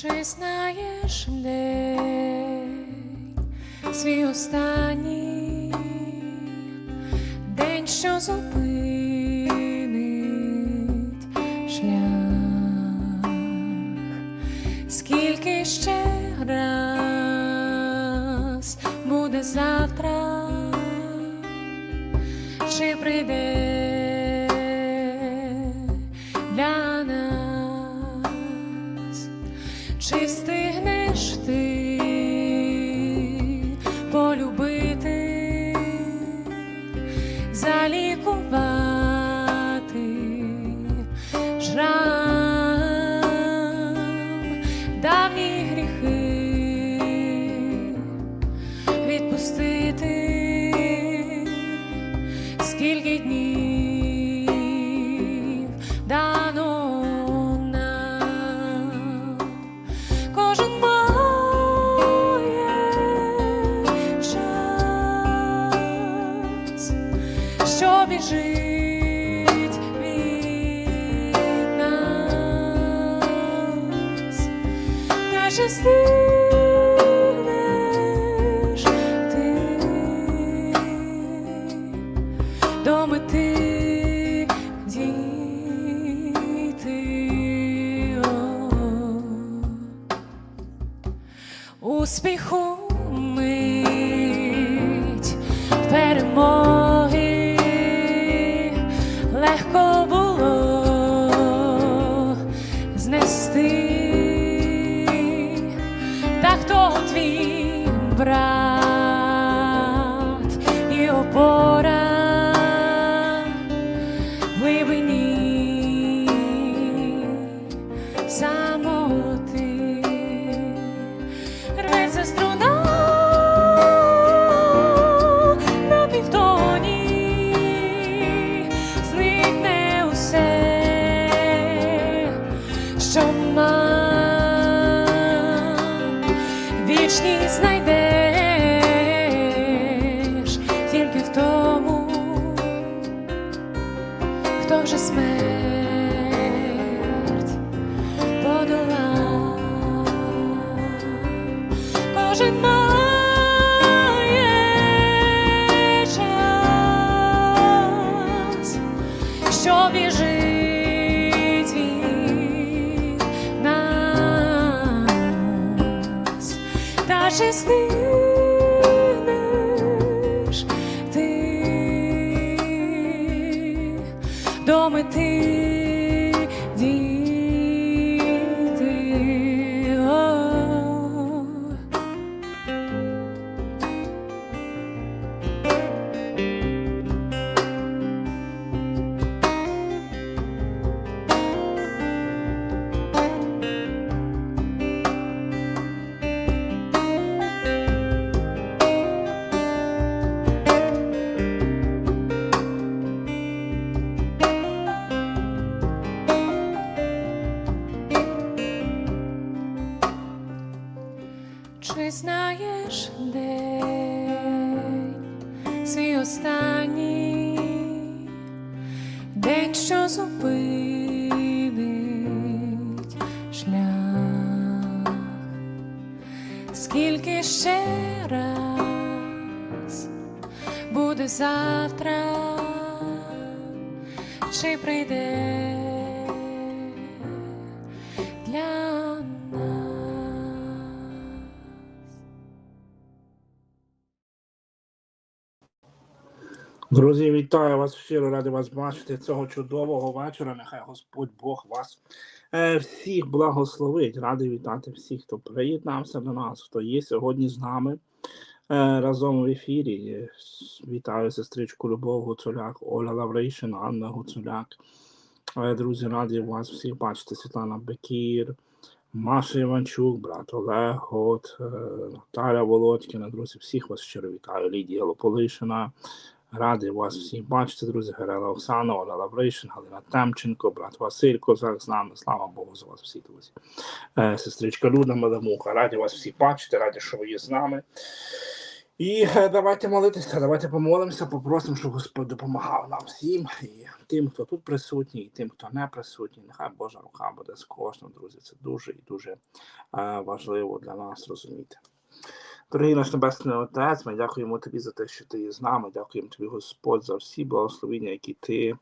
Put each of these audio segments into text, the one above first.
Чи знаєш день свій останній день, що зупинить та чи раз буде завтра, чи прийде для нас? Друзі, вітаю вас щиро радий вас бачити цього чудового вечора. Нехай Господь Бог вас всіх благословить. Радий вітати всіх, хто приєднався до нас, хто є сьогодні з нами е, разом в ефірі. Е, Вітаю сестричку Любов Гуцуляк, Оля Лаврейшин, Анна Гуцуляк. Е, Друзі, раді вас всіх бачити. Світлана Бекір, Маша Іванчук, брат Олег Гот, е, Наталя Володькіна. Друзі, всіх вас щиро вітаю. Лідія Лополишина. Радий вас всіх бачити, друзі. Герела Оксана, Оля Лавришин, Галина Темченко, брат Василь Козак з нами. Слава Богу за вас всіх, друзі. Е, сестричка Люда Мелемуха. Раді вас всіх бачити, раді, що ви є з нами. І е, давайте молитися, давайте помолимося, попросимо, щоб Господь допомагав нам всім. І тим, хто тут присутній, і тим, хто не присутній. Нехай Божа рука буде з кожним, друзі. Це дуже і дуже е, важливо для нас розуміти. Дорогий наш Небесний Отець, ми дякуємо тобі за те, що ти є з нами. Дякуємо тобі, Господь, за всі благословення, які ти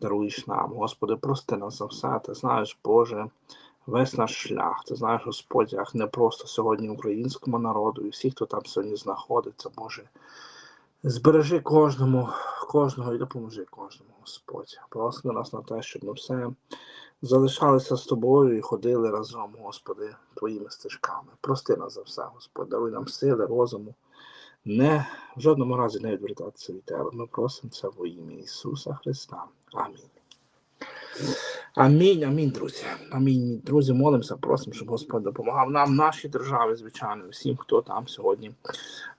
даруєш нам. Господи, прости нас за все. Ти знаєш, Боже, весь наш шлях. Ти знаєш, Господь, як не просто сьогодні українському народу і всі, хто там сьогодні знаходиться, Боже. Збережи кожному, кожного і допоможи кожному, Господь. Благослови нас на те, щоб ми все залишалися з тобою і ходили разом, Господи, твоїми стежками. Прости нас за все, Господь, даруй нам сили, розуму. Не в жодному разі не відвертатися від Тебе. Ми просимо це во ім'я Ісуса Христа. Амінь. Амінь, амінь, друзі. Амінь. Друзі, молимося, просимо, щоб Господь допомагав нам, нашій державі, звичайно, всім, хто там сьогодні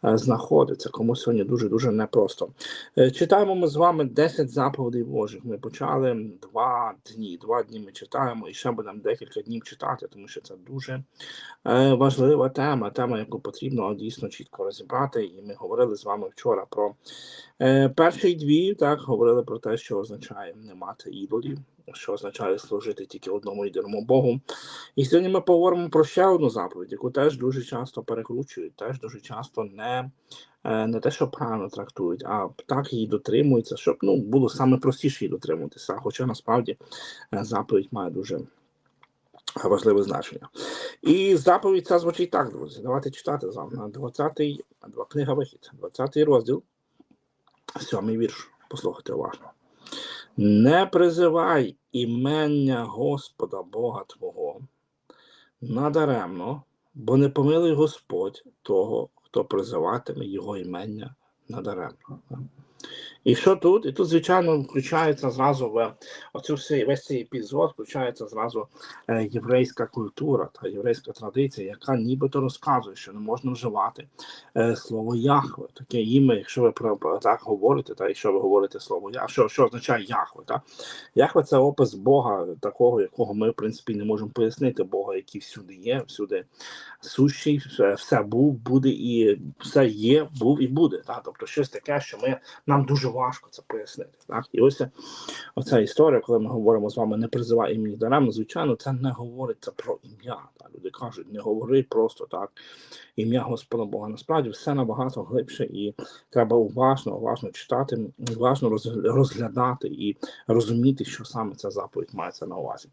е, знаходиться, кому сьогодні дуже-дуже непросто. Е, Читаємо ми з вами 10 заповідей Божих. Ми почали два дні. Два дні ми читаємо і ще будемо декілька днів читати, тому що це дуже е, важлива тема, тема, яку потрібно дійсно чітко розібрати. І ми говорили з вами вчора про перші дві, так, говорили про те, що означає не мати ідолів, що означає служити тільки одному єдиному Богу. І сьогодні ми поговоримо про ще одну заповідь, яку теж дуже часто перекручують, теж дуже часто не, е, не те, що правильно трактують, а так її дотримуються, щоб ну, було саме простіше її дотримуватися. Хоча насправді е, заповідь має дуже важливе значення. І заповідь ця звучить так, друзі. Давайте читати з вами 20-й, два книга вихід, 20-й розділ, сьомий вірш. Послухайте уважно. Не призивай імення Господа Бога Твого надаремно, бо не помилуй Господь того, хто призиватиме його імення надаремно. І що тут? І тут, звичайно, включається зразу в оцю всі, весь цей епізод, включається зразу е, єврейська культура та єврейська традиція, яка нібито розказує, що не можна вживати е, слово Яхве, таке ім'я, якщо ви про так говорите, та якщо ви говорите слово Яхве, що, що означає Яхве? Та? Яхве це опис Бога, такого, якого ми, в принципі, не можемо пояснити, Бога, який всюди є, всюди сущий, все, все був, буде і все є, був і буде. Та? Тобто щось таке, що ми нам дуже важко це пояснити. Так? І ось ця- оця історія, коли ми говоримо з вами, не призивай імені даремно, звичайно, це не говориться про ім'я. Та? Люди кажуть, не говори просто так ім'я Господа Бога. Насправді все набагато глибше і треба уважно, уважно читати, уважно розглядати і розуміти, що саме ця заповідь мається на увазі.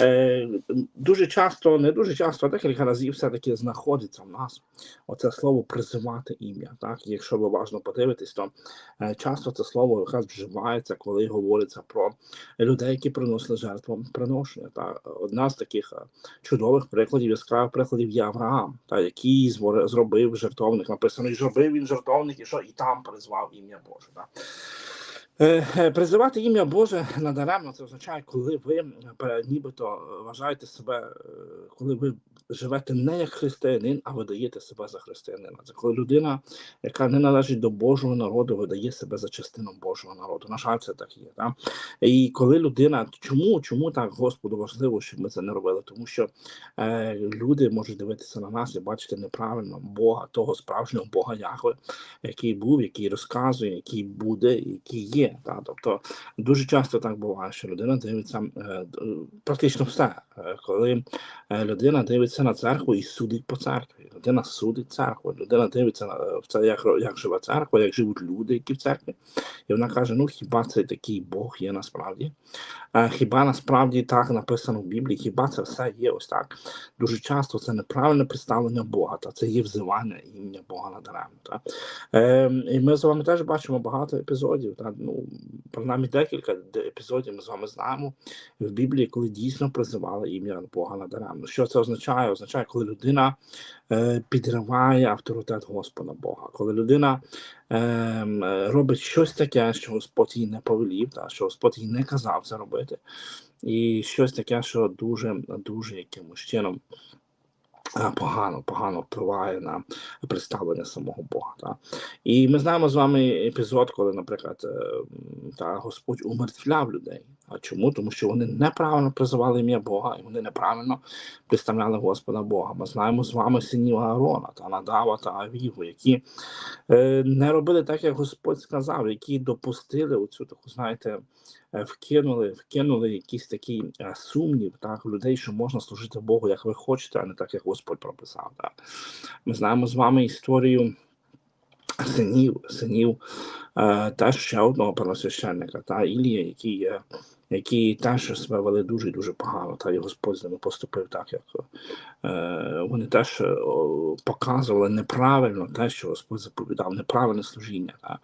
Е, дуже часто, не дуже часто, а декілька разів все-таки знаходиться в нас оце слово призивати ім'я. Так, якщо ви уважно подивитесь, то е, часто це слово якраз вживається, коли говориться про людей, які приносили жертву приношення. Та одна з таких е, чудових прикладів, яскравих прикладів є Авраам, та який зробив жертовник. Написано, і зробив він жертовник, і що і там призвав ім'я Боже. Та. Е, е, Призивати ім'я Боже надаремно це означає, коли ви е, нібито вважаєте себе, коли ви живете не як християнин, а видаєте себе за християнина. Це коли людина, яка не належить до Божого народу, видає себе за частину Божого народу. На жаль, це так є. Так? І коли людина, чому, чому так Господу важливо, щоб ми це не робили? Тому що е, люди можуть дивитися на нас і бачити неправильно Бога, того справжнього Бога Яхве, який був, який розказує, який буде, який є. Та? Тобто дуже часто так буває, що людина дивиться е, практично все. Е, Коли е, людина дивиться на церкву і судить по церкві, людина судить церкву, людина дивиться на це, як, як живе церква, як живуть люди, які в церкві. І вона каже: ну хіба це такий Бог є насправді? Хіба насправді так написано в Біблії? Хіба це все є ось так? Дуже часто це неправильне представлення Бога, та це є взивання ім'я Бога надаремно. Е, і ми з вами теж бачимо багато епізодів. Та? Ну, принаймні декілька епізодів ми з вами знаємо в Біблії, коли дійсно призивали ім'я Бога надаремно. Що це означає? Означає, коли людина е, підриває авторитет Господа Бога, коли людина ем, е, робить щось таке, що Господь їй не повелів, та, що Господь їй не казав це робити, і щось таке, що дуже дуже якимось чином е, погано, погано впливає на представлення самого Бога. Та. І ми знаємо з вами епізод, коли, наприклад, е, та Господь умертвляв людей. А чому? Тому що вони неправильно призивали ім'я Бога, і вони неправильно представляли Господа Бога. Ми знаємо з вами синів Аарона та Надава та Авігу, які е, не робили так, як Господь сказав, які допустили оцю таку, знаєте, е, вкинули, вкинули якийсь такий е, сумнів так, людей, що можна служити Богу, як ви хочете, а не так, як Господь прописав. Так. Ми знаємо з вами історію синів, синів е, теж ще одного первосвященника, та Ілія, який, які теж себе вели дуже дуже погано, та і Господь з ними поступив так, як е, вони теж е, показували неправильно те, що Господь заповідав, неправильне служіння. Та.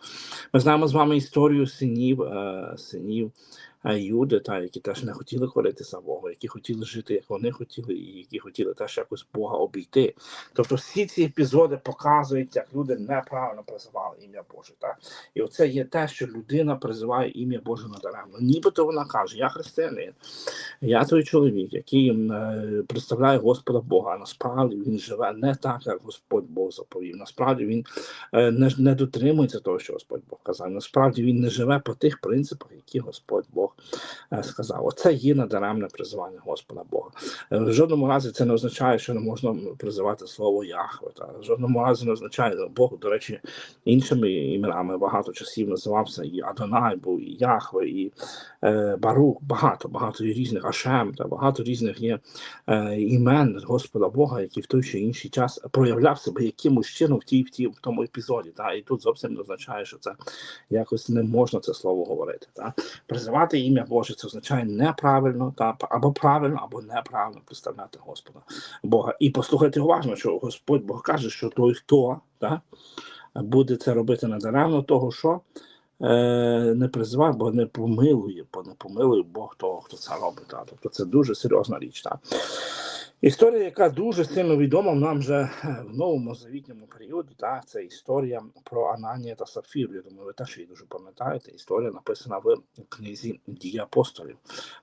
Ми знаємо з вами історію синів, е, синів е, Юди, та, які теж не хотіли коритися Бога, які хотіли жити, як вони хотіли, і які хотіли теж якось Бога обійти. Тобто всі ці епізоди показують, як люди неправильно призивали ім'я Боже. Так? І оце є те, що людина призиває ім'я Боже надаремно. Нібито вона каже: Я християнин, я той чоловік, який е, представляє Господа Бога. А насправді він живе не так, як Господь Бог заповів. Насправді він е, не, не дотримується того, що Господь Бог казав. Насправді він не живе по тих принципах, які Господь Бог е, сказав. Оце є надаремне призивання Господа Бога. Е, В жодному разі це не означає, що не можна призивати слово Яхве. Та в жодному разі не означає Бог, до речі, іншими іменами багато часів називався і Адонай був, і Яхве, і е, Барух, багато, багато різних Ашем, та багато різних є е, імен Господа Бога, які в той чи інший час проявляв себе якимось чином в тій, в тій в тому епізоді. Та і тут зовсім не означає, що це якось не можна це слово говорити. Та призивати ім'я Боже це означає неправильно, та або правильно, або неправильно представляти Господа Бога. І послухайте уважно, що Господь Бог каже, що той, хто та, буде це робити надаремно, того що не призиває, бо не помилує, бо не помилує Бог того, хто це робить. Та. Тобто це дуже серйозна річ. Та. Історія, яка дуже сильно відома нам вже е, в новому завітньому періоді, та, це історія про Ананія та Сапфіру. Я думаю, ви теж її дуже пам'ятаєте. Історія написана в книзі Дії апостолів,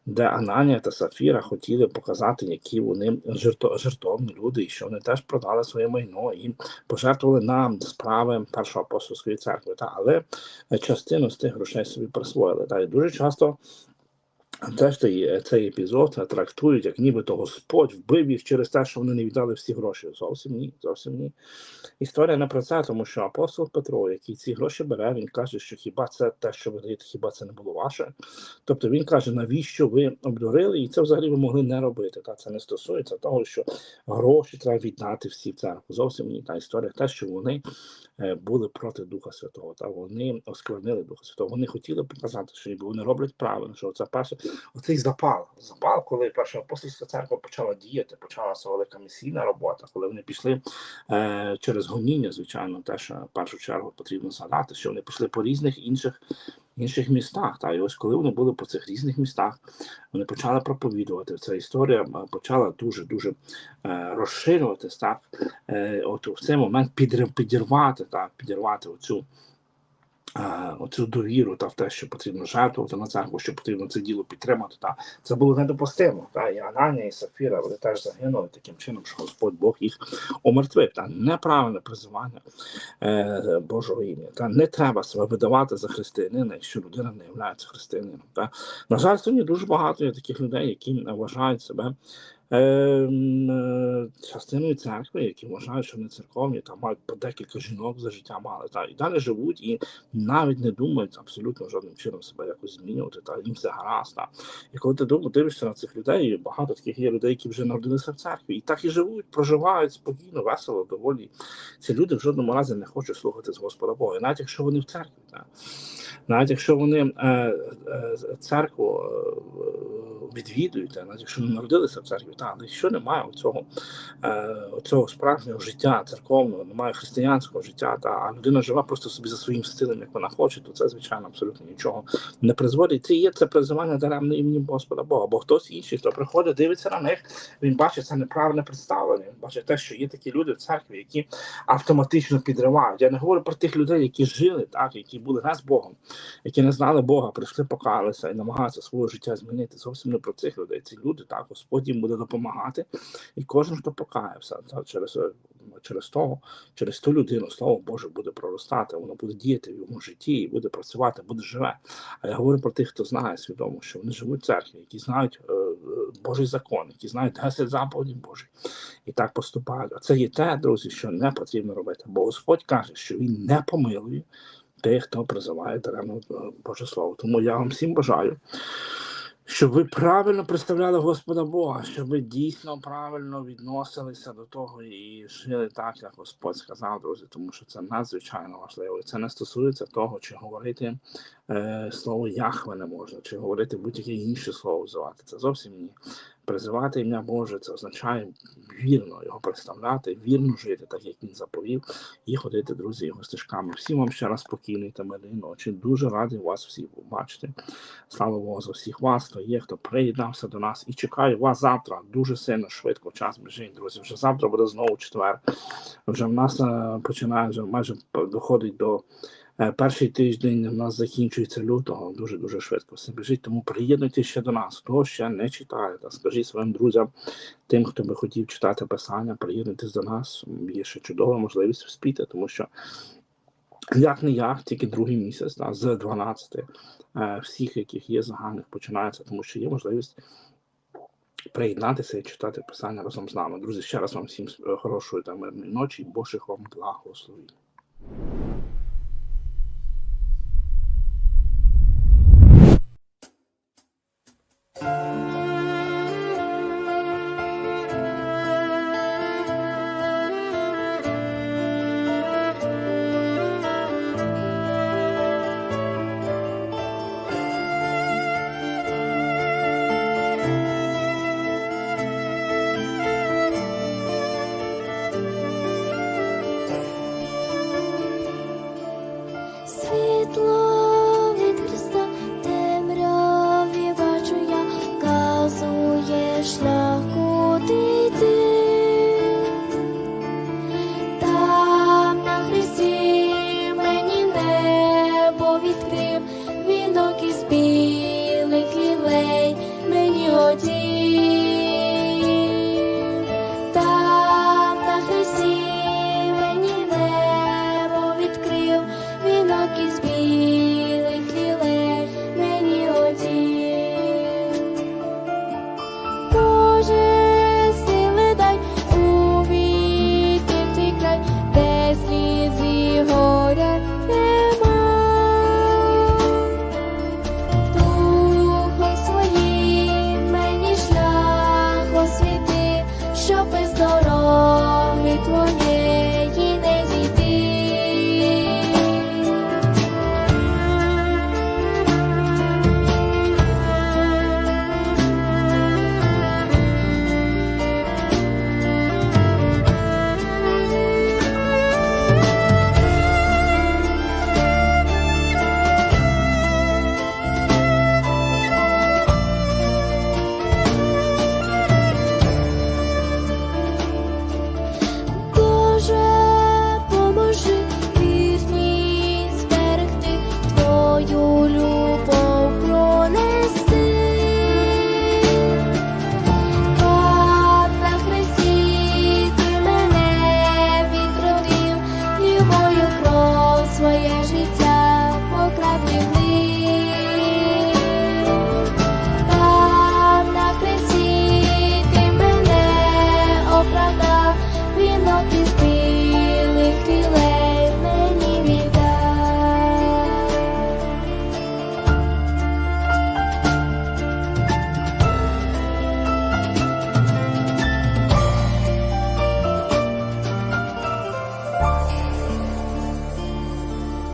де Ананія та Сафіра хотіли показати, які вони жерто- жертовні люди, і що вони теж продали своє майно і пожертвували на справи першої апостольської церкви. Та, але частину з тих грошей собі присвоїли. Так, і дуже часто Теж цей, цей епізод трактують, як нібито Господь вбив їх через те, що вони не віддали всі гроші. Зовсім ні, зовсім ні. Історія не про це, тому що апостол Петро, який ці гроші бере, він каже, що хіба це те, що ви даєте, хіба це не було ваше? Тобто він каже, навіщо ви обдурили, і це взагалі ви могли не робити. Та це не стосується того, що гроші треба віддати всі в церкву. Зовсім ні. Та історія те, що вони е, були проти Духа Святого, та вони осквернили Духа Святого. Вони хотіли показати, що вони роблять правильно, що це перше оцей запал. Запал, коли перша апостольська церква почала діяти, почалася велика місійна робота, коли вони пішли е, через гоніння, звичайно, теж в першу чергу потрібно згадати, що вони пішли по різних інших. Інших містах, та і ось коли вони були по цих різних містах, вони почали проповідувати. Ця історія е, почала дуже дуже е, розширюватись, так е, от в цей момент підірвати, так, підірвати оцю оцю довіру та в те, що потрібно жертвувати на церкву, що потрібно це діло підтримати. Та це було недопустимо. Та і Ананія, і Сафіра вони теж загинули таким чином, що Господь Бог їх умертвив. Та неправильне призивання е, Божого ім'я. Та не треба себе видавати за християнина, якщо людина не є християнином. Та на жаль, сьогодні дуже багато є таких людей, які вважають себе. Ем, е, Частиною церкви, які вважають, що вони церковні, там мають по декілька жінок за життя мали, та і далі живуть і навіть не думають абсолютно жодним чином себе якось змінювати, та їм все гаразд. Та. І коли ти дивишся на цих людей, багато таких є людей, які вже народилися в церкві, і так і живуть, проживають спокійно, весело, доволі. Ці люди в жодному разі не хочуть слухати з Господа Бога, навіть якщо вони в церкві, та. навіть якщо вони е, е, церкву е, відвідують, та, навіть якщо не народилися в церкві, але якщо немає цього, е, цього справжнього життя церковного, немає християнського життя, та, а людина живе просто собі за своїм стилем, як вона хоче, то це, звичайно, абсолютно нічого не призводить. Це є це призивання даремне імені Господа Бога. Бо хтось інший, хто приходить, дивиться на них, він бачить це неправильне представлення. Він бачить те, що є такі люди в церкві, які автоматично підривають. Я не говорю про тих людей, які жили, так, які були не з Богом, які не знали Бога, прийшли, покаялися і намагаються своє життя змінити. Зовсім не про цих людей. Ці люди так, Господь їм буде допомагати. І кожен, хто покаявся, через через того, через ту людину слово Боже буде проростати, воно буде діяти в йому житті, і буде працювати, буде живе. А я говорю про тих, хто знає свідомо, що вони живуть в церкві, які знають е, е, Божий закон, які знають 10 заповідей Божих, і так поступають. А це є те, друзі, що не потрібно робити. Бо Господь каже, що Він не помилує тих, хто призиває даремно е, Боже Слово. Тому я вам всім бажаю, щоб ви правильно представляли Господа Бога, щоб ви дійсно правильно відносилися до того і жили так, як Господь сказав, друзі, тому що це надзвичайно важливо. І це не стосується того, чи говорити е, слово Яхве не можна, чи говорити будь-яке інше слово взивати. Це зовсім ні. Призивати ім'я Боже це означає вірно його представляти, вірно жити, так як він заповів, і ходити, друзі, його стежками. Всім вам ще раз спокійної та мирної ночі. Дуже радий вас всіх побачити. Слава Богу за всіх вас, хто є, хто приєднався до нас. І чекаю вас завтра дуже сильно швидко. Час біжить, друзі. Вже завтра буде знову четвер. Вже в нас е, починає вже майже доходить до. Е, Перший тиждень у нас закінчується лютого, дуже дуже швидко все біжить. Тому приєднуйтесь ще до нас. Хто ще не читає, та скажіть своїм друзям, тим, хто би хотів читати писання, приєднуйтесь до нас. Є ще чудова можливість вспіти, тому що як не як, тільки другий місяць, да, з 12 е, всіх, яких є загальних, починається, тому що є можливість приєднатися і читати писання разом з нами. Друзі, ще раз вам всім е, хорошої та мирної ночі, і Божих вам благословень.